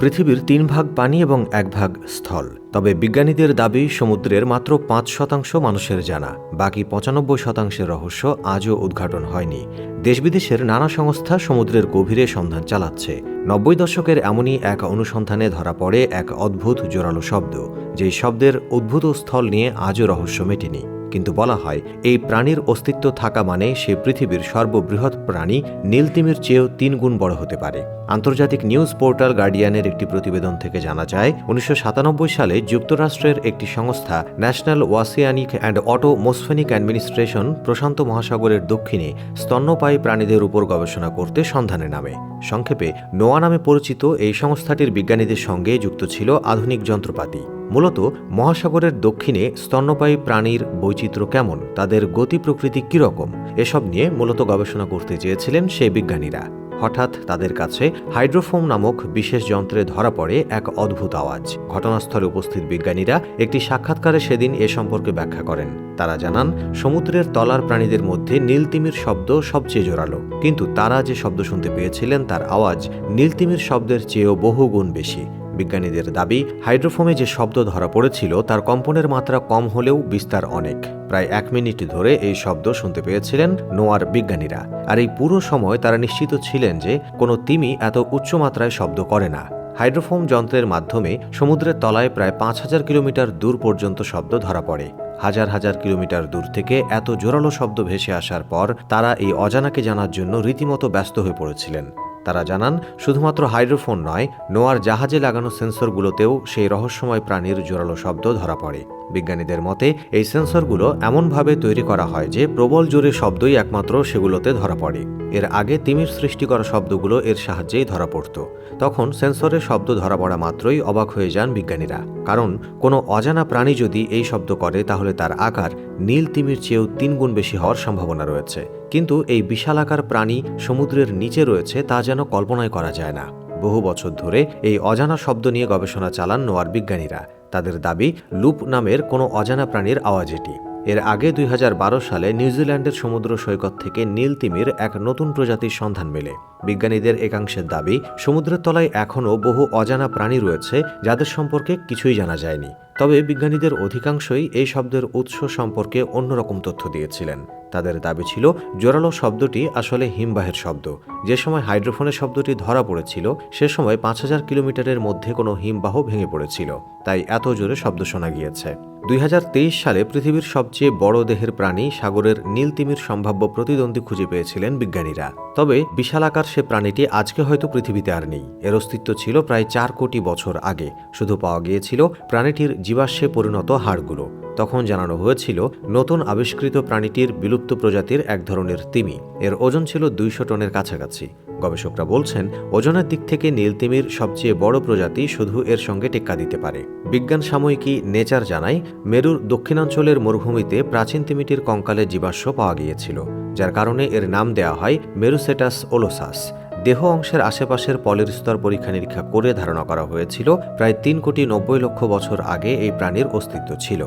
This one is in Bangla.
পৃথিবীর তিন ভাগ পানি এবং এক ভাগ স্থল। তবে বিজ্ঞানীদের দাবি, সমুদ্রের মাত্র পাঁচ শতাংশ মানুষের জানা। বাকি পঁচানব্বই শতাংশের রহস্য আজও উদ্ঘাটন হয়নি। দেশবিদেশের নানা সংস্থা সমুদ্রের গভীরে সন্ধান চালাচ্ছে। নব্বই দশকের এমনই এক অনুসন্ধানে ধরা পড়ে এক অদ্ভুত জোরালো শব্দ, যেই শব্দের উদ্ভূত স্থল নিয়ে আজও রহস্য মেটেনি। কিন্তু বলা হয়, এই প্রাণীর অস্তিত্ব থাকা মানে সে পৃথিবীর সর্ববৃহৎ প্রাণী নীলতিমির চেয়েও তিন গুণ বড় হতে পারে। আন্তর্জাতিক নিউজ পোর্টাল গার্ডিয়ানের একটি প্রতিবেদন থেকে জানা যায়, উনিশশো সাতানব্বই সালে যুক্তরাষ্ট্রের একটি সংস্থা national oceanic and atmospheric administration প্রশান্ত মহাসাগরের দক্ষিণে স্তন্যপায়ী প্রাণীদের উপর গবেষণা করতে সন্ধানে নামে। সংক্ষেপে, নোয়া নামে পরিচিত এই সংস্থাটির বিজ্ঞানীদের সঙ্গে যুক্ত ছিল আধুনিক যন্ত্রপাতি। মূলত মহাসাগরের দক্ষিণে স্তন্যপায়ী প্রাণীর বৈচিত্র্য কেমন, তাদের গতি প্রকৃতি কীরকম, এসব নিয়ে মূলত গবেষণা করতে চেয়েছিলেন সেই বিজ্ঞানীরা। হঠাৎ তাদের কাছে হাইড্রোফোম নামক বিশেষ যন্ত্রে ধরা পড়ে এক অদ্ভুত আওয়াজ। ঘটনাস্থলে উপস্থিত বিজ্ঞানীরা একটি সাক্ষাৎকারে সেদিন এ সম্পর্কে ব্যাখ্যা করেন। তারা জানান, সমুদ্রের তলার প্রাণীদের মধ্যে নীলতিমির শব্দ সবচেয়ে জোরালো, কিন্তু তারা যে শব্দ শুনতে পেয়েছিলেন তার আওয়াজ নীলতিমির শব্দের চেয়েও বহুগুণ বেশি। বিজ্ঞানীদের দাবি, হাইড্রোফোমে যে শব্দ ধরা পড়েছিল, তার কম্পনের মাত্রা কম হলেও বিস্তার অনেক। প্রায় এক মিনিট ধরে এই শব্দ শুনতে পেয়েছিলেন নোয়ার বিজ্ঞানীরা। আর এই পুরো সময় তারা নিশ্চিত ছিলেন যে কোনো তিমি এত উচ্চমাত্রায় শব্দ করে না। হাইড্রোফোম যন্ত্রের মাধ্যমে সমুদ্রের তলায় প্রায় পাঁচ হাজার কিলোমিটার দূর পর্যন্ত শব্দ ধরা পড়ে। হাজার হাজার কিলোমিটার দূর থেকে এত জোরালো শব্দ ভেসে আসার পর তারা এই অজানাকে জানার জন্য রীতিমতো ব্যস্ত হয়ে পড়েছিলেন। তারা জানান, শুধুমাত্র হাইড্রোফোন নয়, নোয়ার জাহাজে লাগানো সেন্সরগুলোতেও সেই রহস্যময় প্রাণীর জোরালো শব্দ ধরা পড়ে। বিজ্ঞানীদের মতে, এই সেন্সরগুলো এমনভাবে তৈরি করা হয় যে প্রবল জোরে শব্দই একমাত্র সেগুলোতে ধরা পড়ে। এর আগে তিমির সৃষ্টি করা শব্দগুলো এর সাহায্যেই ধরা পড়ত। তখন সেন্সরের শব্দ ধরা পড়া মাত্রই অবাক হয়ে যান বিজ্ঞানীরা। কারণ কোনো অজানা প্রাণী যদি এই শব্দ করে, তাহলে তার আকার নীল তিমির চেয়েও তিন গুণ বেশি হওয়ার সম্ভাবনা রয়েছে। কিন্তু এই বিশালাকার প্রাণী সমুদ্রের নিচে রয়েছে তা যেন কল্পনাই করা যায় না। বহু বছর ধরে এই অজানা শব্দ নিয়ে গবেষণা চালান নোয়ার বিজ্ঞানীরা। তাদের দাবি, লুপ নামের কোনো অজানা প্রাণীর আওয়াজ এটি। এর আগে দুই হাজার বারো সালে নিউজিল্যান্ডের সমুদ্র সৈকত থেকে নীল তিমির এক নতুন প্রজাতির সন্ধান মেলে। বিজ্ঞানীদের একাংশের দাবি, সমুদ্রের তলায় এখনও বহু অজানা প্রাণী রয়েছে যাদের সম্পর্কে কিছুই জানা যায়নি। তবে বিজ্ঞানীদের অধিকাংশই এই শব্দের উৎস সম্পর্কে অন্যরকম তথ্য দিয়েছিলেন। তাদের দাবি ছিল, জোরালো শব্দটি আসলে হিমবাহের শব্দ। যে সময় হাইড্রোফোনের শব্দটি ধরা পড়েছিল, সে সময় পাঁচ হাজার কিলোমিটারের মধ্যে কোনো হিমবাহ ভেঙে পড়েছিল। তাই এত জোরে শব্দ শোনা গিয়েছে। দুই হাজার তেইশ সালে পৃথিবীর সবচেয়ে বড় দেহের প্রাণী সাগরের নীলতিমির সম্ভাব্য প্রতিদ্বন্দ্বী খুঁজে পেয়েছিলেন বিজ্ঞানীরা। তবে বিশালাকার সে প্রাণীটি আজকে হয়তো পৃথিবীতে আর নেই। এর অস্তিত্ব ছিল প্রায় চার কোটি বছর আগে। শুধু পাওয়া গিয়েছিল প্রাণীটির জীবাশ্মে পরিণত হাড়গুলো। তখন জানানো হয়েছিল নতুন আবিষ্কৃত প্রাণীটির বিলুপ্ত প্রজাতির এক ধরনের তিমি। এর ওজন ছিল দুইশো টনের কাছাকাছি। গবেষকরা বলছেন, ওজনের দিক থেকে নীলতিমির সবচেয়ে বড় প্রজাতি শুধু এর সঙ্গে টেক্কা দিতে পারে। বিজ্ঞান সাময়িকী নেচার জানায়, মেরুর দক্ষিণাঞ্চলের মরুভূমিতে প্রাচীন তিমিটির কঙ্কালের জীবাশ্ম পাওয়া গিয়েছিল, যার কারণে এর নাম দেওয়া হয় মেরুসেটাস ওলোসাস। দেহ অংশের আশেপাশের পলের স্তর পরীক্ষা নিরীক্ষা করে ধারণা করা হয়েছিল, প্রায় তিন কোটি নব্বই লক্ষ বছর আগে এই প্রাণীর অস্তিত্ব ছিল।